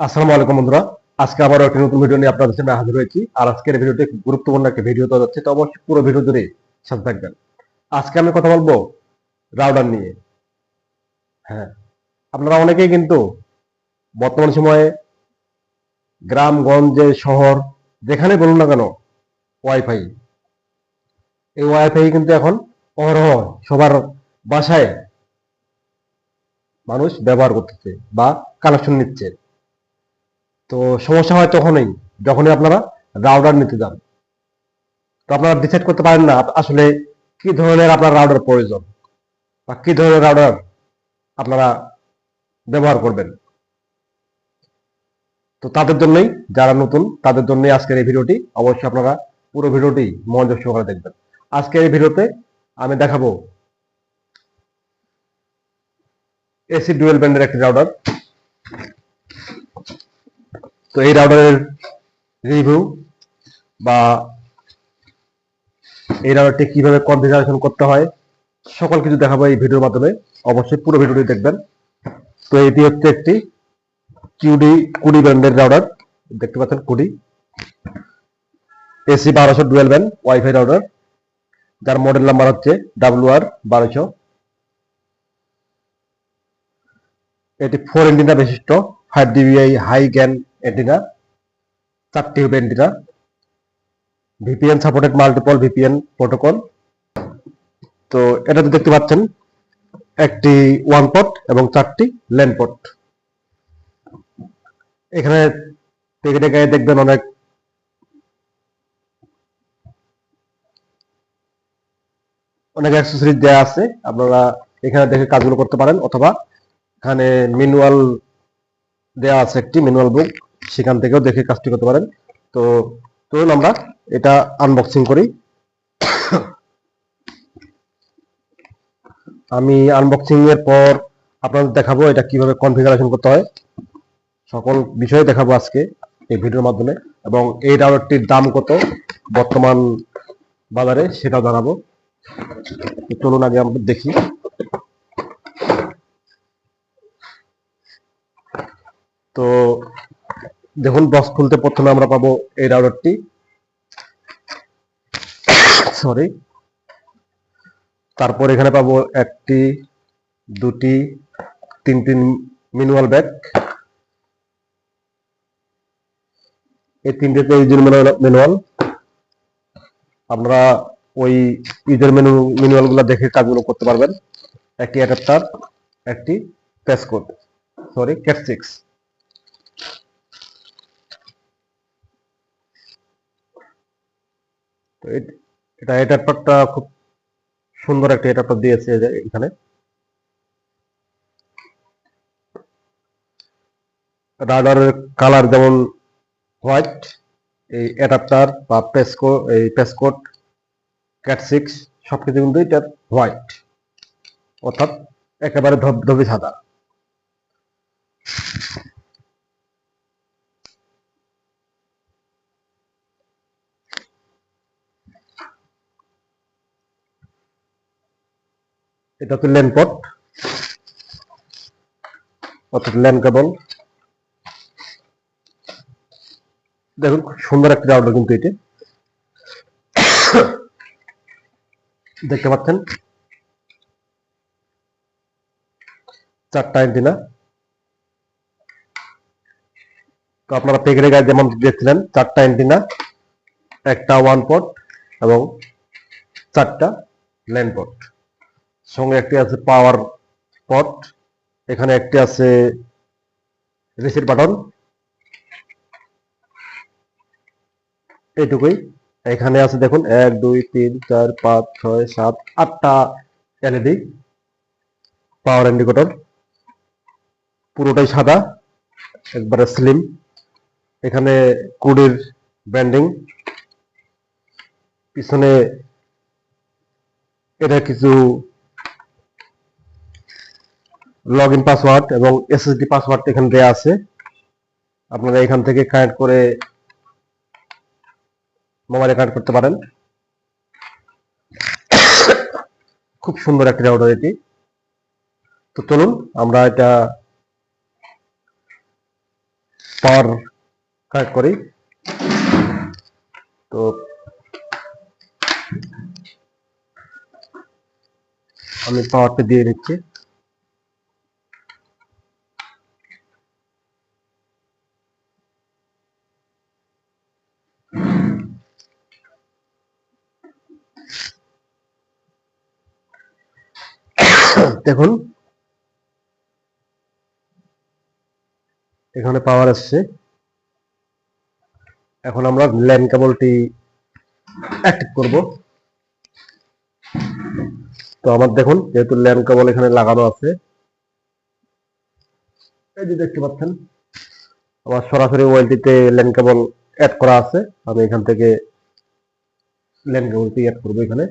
আসসালামু আলাইকুম বন্ধুরা। আজকে আবারও একটি নতুন ভিডিও নিয়ে আপনাদের সামনে হাজির হয়েছি। আর আজকের ভিডিওটি গুরুত্বপূর্ণ একটা ভিডিও তো যাচ্ছে, তো অবশ্যই পুরো ভিডিও জুড়ে সাথে থাকবেন। আজকে আমি কথা বলব রাউডার নিয়ে। হ্যাঁ আপনারা অনেকেই কিন্তু বর্তমান সময়ে গ্রামগঞ্জে শহর যেখানে বলুন না কেন, ওয়াইফাই। এই ওয়াইফাই কিন্তু এখন অহরহ সবার বাসায় মানুষ ব্যবহার করতেছে বা কানেকশন নিচ্ছে। তো সমস্যা হয় তখনই যখনই আপনারা রাউডার নিতে যান। তো আপনারা ডিসাইড করতে পারেন না আসলে কি ধরনের আপনার রাউডার প্রয়োজন বা কি ধরনের রাউডার আপনারা ব্যবহার করবেন। তো তাদের জন্যই, যারা নতুন, তাদের জন্যই আজকের এই ভিডিওটি। অবশ্যই আপনারা পুরো ভিডিওটি মনোযোগ সহকারে দেখবেন। আজকের এই ভিডিওতে আমি দেখাবো এসি ডুয়েল ব্যান্ডের একটি রাউডার তো এই রাউডারের রিভিউ বা এই রাউডারটি কীভাবে কনফিগারেশন করতে হয়, সকল কিছু দেখাবো এই ভিডিওর মাধ্যমে। অবশ্যই পুরো ভিডিওটি দেখবেন। তো এটি হচ্ছে একটি কিউডি কুডি ব্র্যান্ডের রাউডার দেখতে পাচ্ছেন কুডি এসি বারোশো ডুয়েল ব্যান্ড ওয়াইফাই রাউডার যার মডেল নাম্বার হচ্ছে ডাব্লিউ আর বারোশো। এটি ফোর এন্টিনা বিশিষ্ট। Five dBi high gain antenna চারটি হবে antenna VPN supported multiple VPN protocol তো এটাতে দেখতে পাচ্ছেন, একটি ওয়ান পট এবং চারটি ল্যান্ড পট এখানে প্যাকেটে গায়ে দেখবেন অনেক। অনেক অ্যাক্সেসরিজ দেওয়া আছে, আপনারা এখানে দেখে কাজগুলো করতে পারেন, অথবা এখানে ম্যানুয়াল দেওয়া আছে একটি ম্যানুয়াল বুক সেখান থেকেও দেখে কাজটি করতে পারেন। তো চলুন আমরা এটা আনবক্সিং করি। আমি আনবক্সিং এর পর আপনাদের দেখাবো এটা কীভাবে কনফিগারেশন করতে হয়। সকল বিষয় দেখাবো আজকে এই ভিডিওর মাধ্যমে এবং এই রাউটারটির দাম কত বর্তমান বাজারে সেটাও জানাব। চলুন আগে আমরা দেখি। তো দেখুন বক্স খুলতে প্রথমে আমরা পাবো এই রাউটারটি সরি তারপর এখানে পাবো একটি, দুটি, তিনটি মিনুয়াল ব্যাগ এই তিনটেতে ইউজের ম্যানুয়াল আপনারা ওই ইউজার মেনু ম্যানুয়ালগুলো দেখে কাজগুলো করতে পারবেন। একটি অ্যাডাপ্টার একটি patch cord sorry cat six এট- এটা অ্যাডাপ্টারটা খুব সুন্দর একটা অ্যাডাপ্টার দিয়েছে এখানে। রাডারের কালার যেমন হোয়াইট, এই অ্যাডাপ্টার বা পেসকো, এই পেসকোট, ক্যাট সিক্স, সবকিছু কিন্তু এটা হোয়াইট। অর্থাৎ একেবারে ধবধবে সাদা। এটা হচ্ছে ল্যান্ড পট অর্থাৎ ল্যান্ড কেবল দেখুন, খুব সুন্দর একটা রাউটার কিন্তু এটি। দেখতে পাচ্ছেন? চারটা এন্টিনা তো আপনারা পেগের গায়ে যেমন দেখছিলেন, চারটা এন্টিনা একটা ওয়ান পট এবং চারটা ল্যান্ড পট সঙ্গে একটি আছে পাওয়ার পট এখানে একটি আছে রিসিট বাটন এইটুকুই। এখানে আছে দেখুন, এক, দুই, তিন, চার, পাঁচ, ছয়, সাত, আটটা এলইডি পাওয়ার ইন্ডিকেটর পুরোটাই সাদা, একবারে স্লিম এখানে কুডির ব্যান্ডিং পিছনে এটা কিছু লগ ইন পাসওয়ার্ড এবং এসএসডি পাসওয়ার্ড এখানে দেওয়া আছে। আপনারা এখান থেকে কানেক্ট করে মোবাইলে কানেক্ট করতে পারেন। খুব সুন্দর একটা রাউটার এটি। তো চলুন, আমরা এটা পাওয়ার কানেক্ট করি। তো আমি পাওয়ারটা দিয়ে নিচ্ছি দেখুন। এখানে পাওয়ার আসছে। এখন আমরা ল্যান্ড কেবলটি অ্যাক্টিভ করব। তো আমার দেখুন, যেহেতু ল্যান্ড কেবল এখানে লাগানো আছে, এই যে দেখতে পাচ্ছেন, আমার সরাসরি ওয়েলটিতে ল্যান্ড কেবল অ্যাড করা আছে। আমি এখান থেকে ল্যান্ড কেবলটি অ্যাড করব এখানে।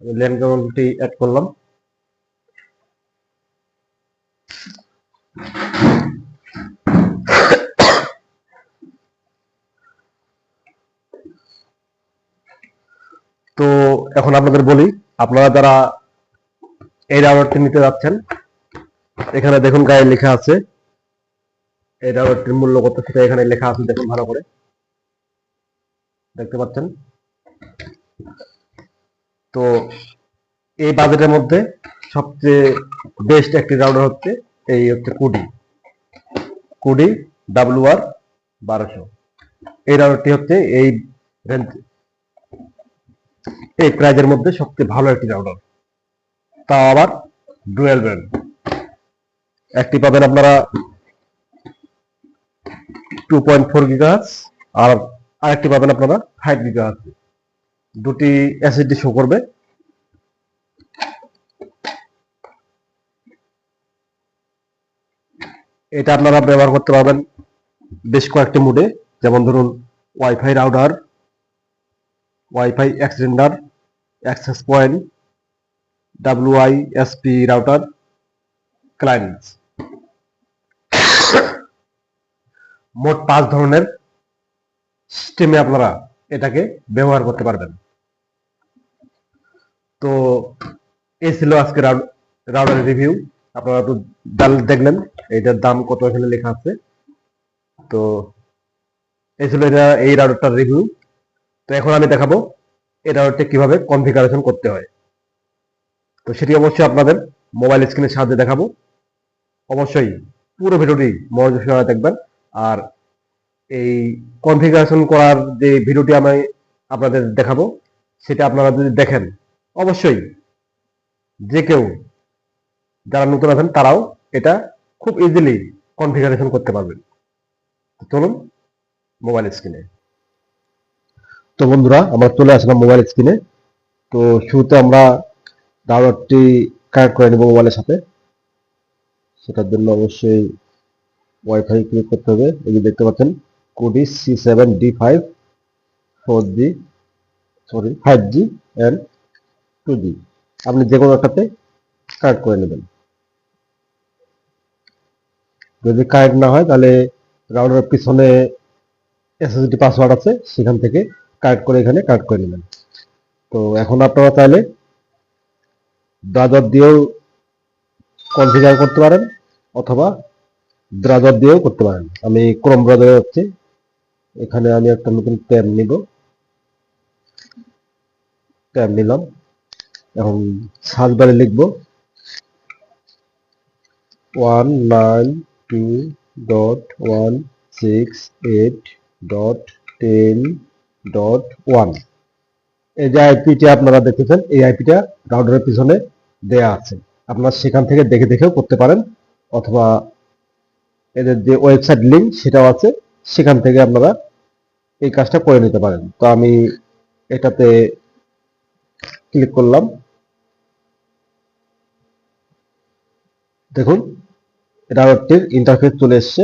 আমি ল্যান্ড কেবলটি অ্যাড করলাম। তো এখন আপনাদের বলি, আপনারা যারা এই রাউটারটি নিতে যাচ্ছেন, এখানে দেখুন গায়ে লেখা আছে। এই রাউটারটির মূল্য কত সেটা এখানে লেখা আছে, দেখুন ভালো করে। দেখতে পাচ্ছেন? তো এই বাজেটের মধ্যে সবচেয়ে বেস্ট একটি রাউটার হচ্ছে এই হচ্ছে কুডি কুডি ডাব্লিউ আর বারোশো। এই রাউটারটি হচ্ছে এই এই প্রাইজের মধ্যে সবচেয়ে ভালো একটি রাউটার তাও আবার ডুয়েল ব্র্যান্ড একটি পাবেন আপনারা টু পয়েন্ট ফোর গিগাহার্স আর আরেকটি পাবেন আপনারা ফাইভ গিগাহার্স দুটি এসএসডি শো করবে। এটা আপনারা ব্যবহার করতে পারবেন বেশ কয়েকটি মোডে যেমন ধরুন WiFi router WiFi extender access point W I S P router clients মোট পাঁচ ধরনের সিস্টেমে আপনারা এটাকে ব্যবহার করতে পারবেন। তো এই ছিল আজকে রাউটার রিভিউ আপনারা তো ডাল দেখলেন, এইটার দাম কত এখানে লেখা আছে। তো এই ছিল এটা, এই রাউডারটার রিভিউ তো এখন আমি দেখাবো এই রাউটারটি কীভাবে কনফিগারেশন করতে হয়। তো সেটি অবশ্যই আপনাদের মোবাইল স্ক্রিনের সাহায্যে দেখাবো। অবশ্যই পুরো ভিডিওটি মনোযোগ সহকারে দেখবেন। আর এই কনফিগারেশন করার যে ভিডিওটি আমি আপনাদের দেখাবো, সেটা আপনারা যদি দেখেন অবশ্যই যে কেউ যারা নতুন আছেন, তারাও এটা খুব ইজিলি কনফিগারেশন করতে পারবেন। চলুন মোবাইল স্ক্রিনে তো বন্ধুরা, আমরা চলে আসলাম মোবাইল স্ক্রিনে তো শুরুতে আমরা ডাউনলোডটি কানেক্ট করে নেব মোবাইলের সাথে। সেটার জন্য অবশ্যই ওয়াইফাই ক্লিক করতে হবে। এই যে দেখতে পাচ্ছেন Cudy C seven D five four G sorry five G and two G আপনি যে কোনো একটাতে কানেক্ট করে নেবেন। যদি কানেক্ট না হয়, তাহলে রাউটারের পিছনে এসএসডি পাসওয়ার্ড আছে, সেখান থেকে কানেক্ট করে এখানে কানেক্ট করে নেবেন। তো এখন আপনারা চাইলে ব্রাউজার দিয়েও কনফিগার করতে পারেন, অথবা ব্রাউজার দিয়েও করতে পারেন। আমি ক্রোম ব্রাউজারে হচ্ছে এখানে আমি একটা নতুন ট্যাব নিব। ট্যাব নিলাম। এখন সার্চ বারে লিখব। One nine two dot one six eight dot ten dot one. এই যে আইপিটা আপনারা দেখতেছেন এই আইপিটা রাউটারের পিছনে দেয়া আছে। আপনারা সেখান থেকে দেখে দেখেও করতে পারেন, অথবা এদের যে ওয়েবসাইট লিঙ্ক সেটাও আছে, সেখান থেকে আপনারা এই কাজটা করে নিতে পারেন। তো আমি এটাতে ক্লিক করলাম। দেখুন রাউটারটির ইন্টারফেস চলে এসছে।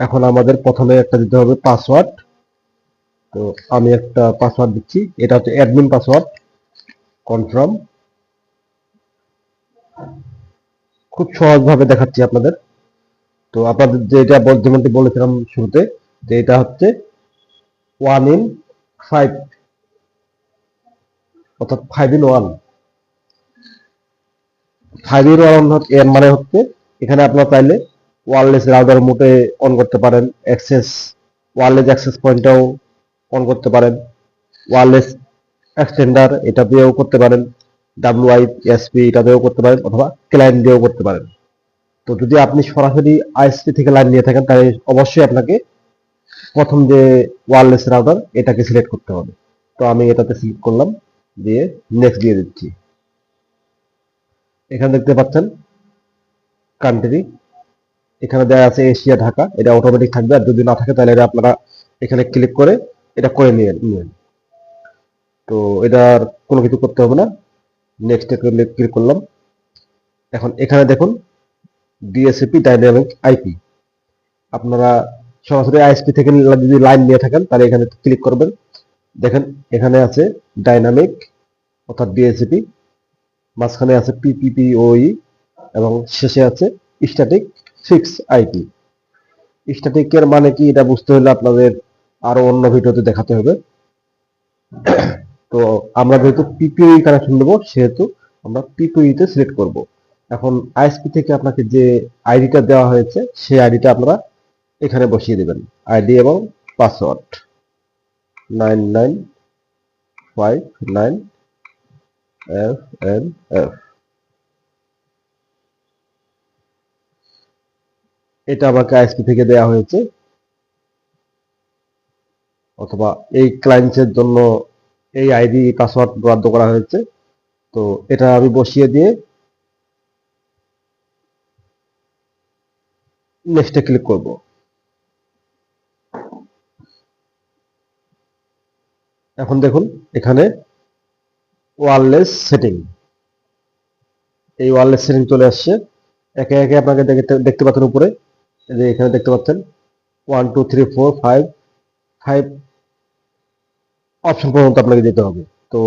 এখন আমাদের প্রথমে একটা দিতে হবে পাসওয়ার্ড তো আমি একটা পাসওয়ার্ড দিচ্ছি। এটা হচ্ছে অ্যাডমিন পাসওয়ার্ড কনফার্ম খুব সহজভাবে দেখাচ্ছি আপনাদের। তো আপনাদের যেটা যেমনটি বলেছিলাম শুরুতে, যে এটা হচ্ছে ওয়ান ইন ফাইভ অর্থাৎ ফাইভ ইন ওয়ান ফাইভ এর এর মানে হচ্ছে এখানে চাইলে ওয়ারলেস মোটে অন করতে পারেন অ্যাক্সেস ওয়ারলেস অ্যাক্সেস পয়েন্টটাও অন করতে পারেন। ওয়ারলেস এক্সটেন্ডার এটা দিয়েও করতে পারেন ডাব্লিউ এসপি এটা দিয়েও করতে পারেন অথবা ক্লায়েন্ট দিয়েও করতে পারেন। তো যদি আপনি সরাসরি আইএসপি থেকে লাইন নিয়ে থাকেন, তাহলে অবশ্যই আপনাকে প্রথম যে ওয়ারলেস রাউটার এটাকে সিলেক্ট করতে হবে। তো আমি এটাতে সিলেক্ট করলাম। দিয়ে নেক্সট দিয়ে দিচ্ছি। এখানে দেখতে পাচ্ছেন কান্ট্রি এখানে দেওয়া আছে এশিয়া, ঢাকা। এটা অটোমেটিক থাকবে। আর যদি না থাকে, তাহলে এটা আপনারা এখানে ক্লিক করে এটা করে নিয়ে তো এটার কোনো কিছু করতে হবে না। নেক্সট ক্লিক করলাম। এখন এখানে দেখুন ডিএসএপি ডাইনামিক আইপি আপনারা সরাসরি আইএসপি থেকে যদি লাইন নিয়ে থাকেন, তাহলে এখানে ক্লিক করবেন। দেখেন, এখানে আছে ডাইনামিক অর্থাৎ ডিএসএপি মাঝখানে আছে পিপিপিওই এবং শেষে আছে স্ট্যাটিক ফিক্স আইপি স্ট্যাটিকের মানে কি এটা বুঝতে হলে আপনাদের আরও অন্য ভিডিওতে দেখাতে হবে। তো আমরা যেহেতু পিপিওই কানেকশন দেবো সেহেতু আমরা পিপিওই তে সিলেক্ট করব। এখন আইএসপি থেকে আপনাকে যে আইডিটা দেওয়া হয়েছে, সেই আইডিটা আপনারা এখানে বসিয়ে দেবেন। আইডি এবং password nine nine five nine F N F এটা আমাকে আইএসপি থেকে দেওয়া হয়েছে। অথবা এই ক্লায়েন্টসের জন্য এই আইডি পাসওয়ার্ড বরাদ্দ করা হয়েছে। তো এটা আমি বসিয়ে দিয়ে নেক্সটে ক্লিক করব। এখন দেখুন, এখানে ওয়ারলেস সেটিং এই ওয়ারলেস সেটিং চলে আসছে। একে একে আপনাকে দেখতে পাচ্ছেন উপরে। যে এখানে দেখতে পাচ্ছেন one two three four five five option পর্যন্ত আপনাকে যেতে হবে। তো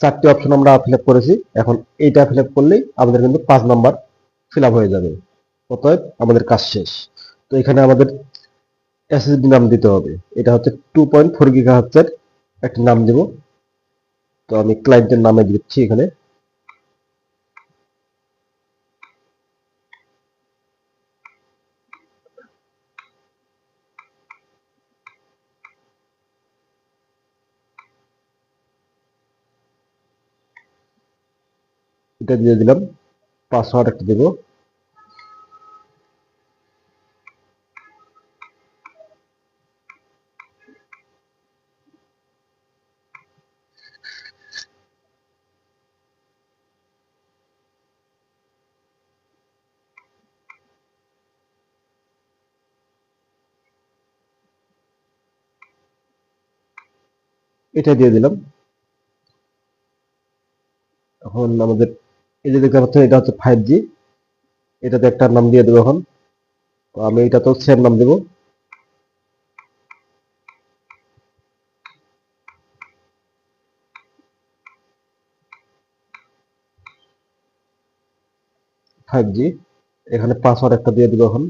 চারটি অপশন আমরা ফিল আপ করেছি। এখন এইটা ফিল আপ করলেই আমাদের কিন্তু পাঁচ নাম্বার ফিল আপ হয়ে যাবে। অতএব আমাদের কাজ শেষ। তো এখানে আমাদের এসএসডি নাম দিতে হবে। এটা হচ্ছে টু পয়েন্ট ফোর গিগা হচ্ছে একটা নাম দেব। তো আমি ক্লায়েন্টের নামে দিচ্ছি এখানে। এটা দিয়ে দিলাম। পাসওয়ার্ড একটা দেব। এটা দিয়ে দিলাম। এখন আমাদের এই যে দেখতে পাচ্ছেন, এটা হচ্ছে ফাইভ জি এটাতে একটা নাম দিয়ে দেবো এখন। তো আমি এটা তো সেম নাম দেবো। ফাইভ জি এখানে পাসওয়ার্ড একটা দিয়ে দিব এখন।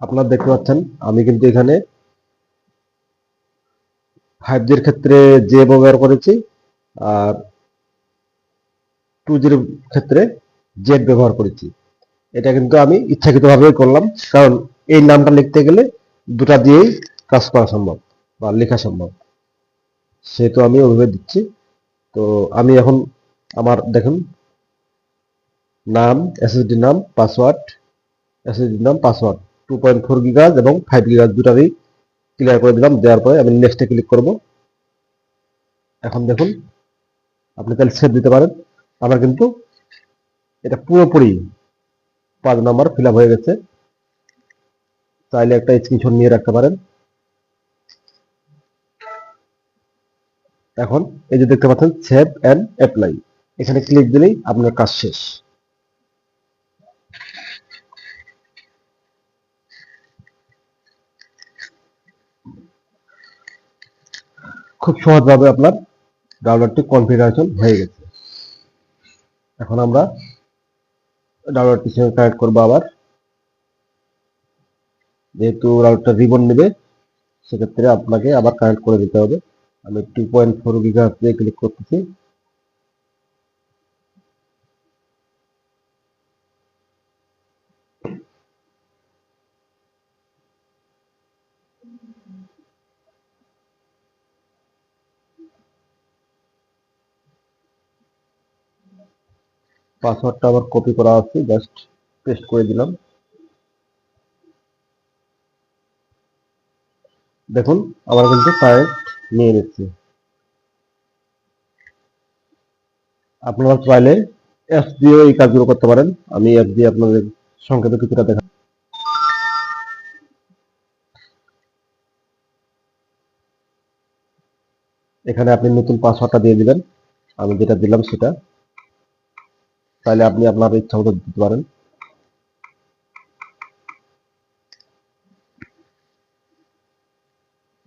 আপনারা দেখতে পাচ্ছেন, আমি কিন্তু এখানে ফাইভ জির ক্ষেত্রে জে ব্যবহার করেছি, আর টু জির ক্ষেত্রে জেড ব্যবহার করেছি। এটা কিন্তু আমি ইচ্ছাকৃতভাবেই করলাম, কারণ এই নামটা লিখতে গেলে দুটা দিয়েই কাজ করা সম্ভব বা লেখা সম্ভব। সেহেতু আমি ওইভাবে দিচ্ছি। তো আমি এখন আমার, দেখুন, নাম এসএসডি নাম পাসওয়ার্ড এসএসডি নাম password two point four gigs এবং ফাইভ গিগাজ দুটারই ক্লিয়ার করে দিলাম। দেওয়ার পরে আমি নেক্সটে ক্লিক করব। এখন দেখুন, আপনি তাহলে সেভ দিতে পারেন। আমার কিন্তু এটা পুরোপুরি পাঁচ নাম্বার ফিল হয়ে গেছে। চাইলে একটা স্ক্রিনশট নিয়ে রাখতে পারেন। এখন এই যে দেখতে পাচ্ছেন সেভ অ্যান্ড অ্যাপ্লাই এখানে ক্লিক দিলেই আপনার কাজ শেষ। খুব সহজভাবে আপনার ডাউনলোডটি কনফিগারেশন হয়ে গেছে। এখন আমরা ডাউনলোডটির সঙ্গে কানেক্ট করব আবার। যেহেতু রাউটার রিবন নেবে, সেক্ষেত্রে আপনাকে আবার কানেক্ট করে দিতে হবে। আমি টু পয়েন্ট ফোর গিগাহার্স দিয়ে ক্লিক করতেছি। পাসওয়ার্ডটা আবার কপি করা আছে জাস্ট পেস্ট করে দিলাম। দেখুন আমার কিন্তু কারেন্ট নিয়ে নিচ্ছে। আপনারা চাইলে অ্যাপ দিয়ে এই কাজগুলো করতে পারেন। আমি অ্যাপ দিয়ে আপনাদের সংক্ষেপে কিছুটা দেখা এখানে আপনি নতুন পাসওয়ার্ডটা দিয়ে দিবেন আমি যেটা দিলাম সেটা তাহলে আপনি আপনার ইচ্ছা মতো দিতে পারেন।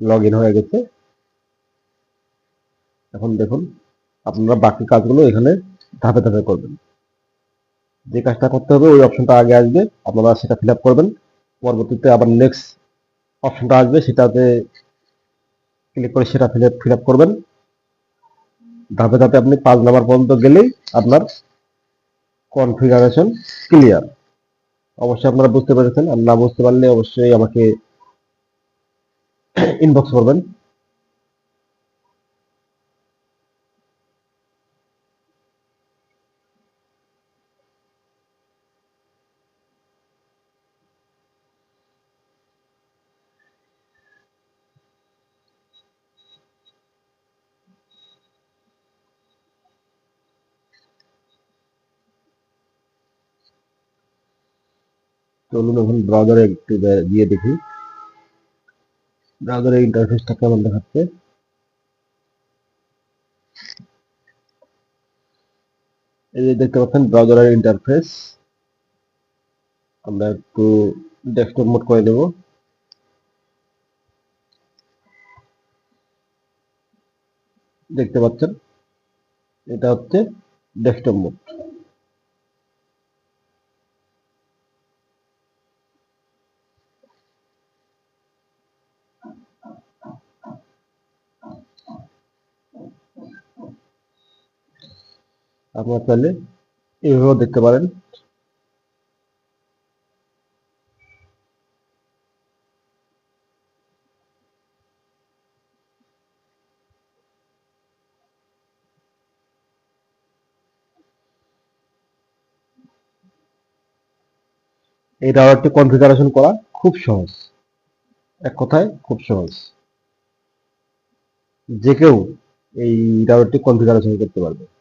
লগ হয়ে গেছে। এখন দেখুন, আপনারা বাকি কাজগুলো এখানে ধাপে ধাপে করবেন। যে কাজটা করতে হবে, ওই অপশনটা আগে আসবে, আপনারা সেটা ফিল করবেন। পরবর্তীতে আবার নেক্সট অপশনটা আসবে, সেটাতে ক্লিক করে সেটা ফিল করবেন। ধাপে ধাপে আপনি পাঁচ নাম্বার পর্যন্ত গেলেই আপনার কনফিগারেশন ক্লিয়ার অবশ্যই আপনারা বুঝতে পেরেছেন আর না বুঝতে পারলে অবশ্যই আমাকে ইনবক্স করবেন। চলুন এখন ব্রাউজারে একটু দিয়ে দেখি। ব্রাউজারের ইন্টারফেসটা কেমন দেখাচ্ছে? এই যে দেখতে পাচ্ছেন ব্রাউজারের ইন্টারফেস আমরা একটু ডেস্কটপ মোড করে দেব। দেখতে পাচ্ছেন? এটা হচ্ছে ডেস্কটপ মোড আপনারা চাইলে এইভাবেও দেখতে পারেন। এই রাউটারটি কনফিগারেশন করা খুব সহজ। এক কথায় খুব সহজ। যে কেউ এই রাউটারটি কনফিগারেশন করতে পারবে।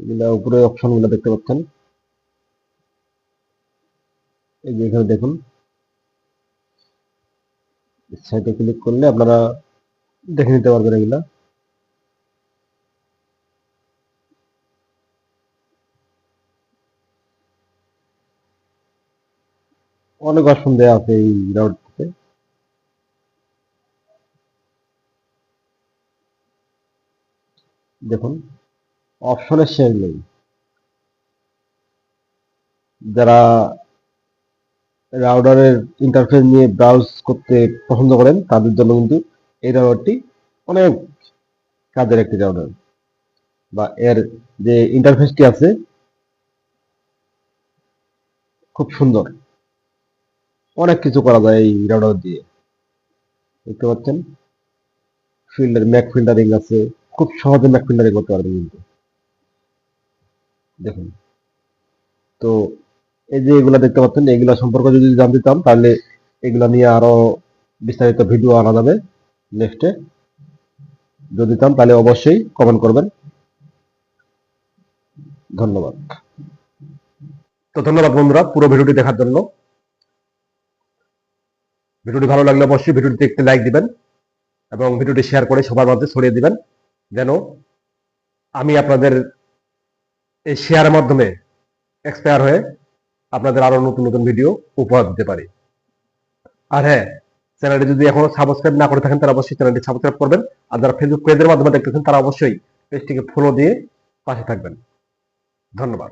এগুলা উপরে অপশনগুলো দেখতে পাচ্ছেন। এই যে এখানে দেখুন। সাইটে ক্লিক করলে আপনারা দেখে নিতে পারবেন এগুলা। অনেক অপশন দেওয়া আছে এই রাউটটিতে দেখুন। অপশনের শেষ নেই যারা রাউটারের ইন্টারফেস নিয়ে ব্রাউজ করতে পছন্দ করেন, তাদের জন্য কিন্তু এই রাউটারটি অনেক কাজের একটি রাউটার বা এর যে ইন্টারফেসটি আছে, খুব সুন্দর। অনেক কিছু করা যায় এই রাউডার দিয়ে। দেখতে পাচ্ছেন? ফিল্ডার ম্যাক ফিল্টারিং আছে। খুব সহজে ম্যাক ফিল্টারিং করতে পারবেন কিন্তু। দেখুন। তো এই যে এগুলা দেখতে পাচ্ছেন, এগুলা সম্পর্কে যদি জানতে চান, তাহলে এগুলা নিয়ে আরও বিস্তারিত ভিডিও আনা যাবে নেক্সটে যদি চান, তাহলে অবশ্যই কমেন্ট করবেন। ধন্যবাদ। তো ধন্যবাদ বন্ধুরা পুরো ভিডিওটি দেখার জন্য। ভিডিওটি ভালো লাগলে অবশ্যই ভিডিওটিতে একটি লাইক দিবেন এবং ভিডিওটি শেয়ার করে সবার মধ্যে ছড়িয়ে দিবেন। যেন আমি আপনাদের এই শেয়ারের মাধ্যমে এক্সপায়ার হয়ে আপনাদের আরও নতুন নতুন ভিডিও উপহার দিতে পারি। আর হ্যাঁ চ্যানেলটি যদি এখনও সাবস্ক্রাইব না করে থাকেন তারা অবশ্যই চ্যানেলটি সাবস্ক্রাইব করবেন। আর যারা ফেসবুক পেজের মাধ্যমে দেখতেছেন, তারা অবশ্যই পেজটিকে ফলো দিয়ে পাশে থাকবেন। ধন্যবাদ।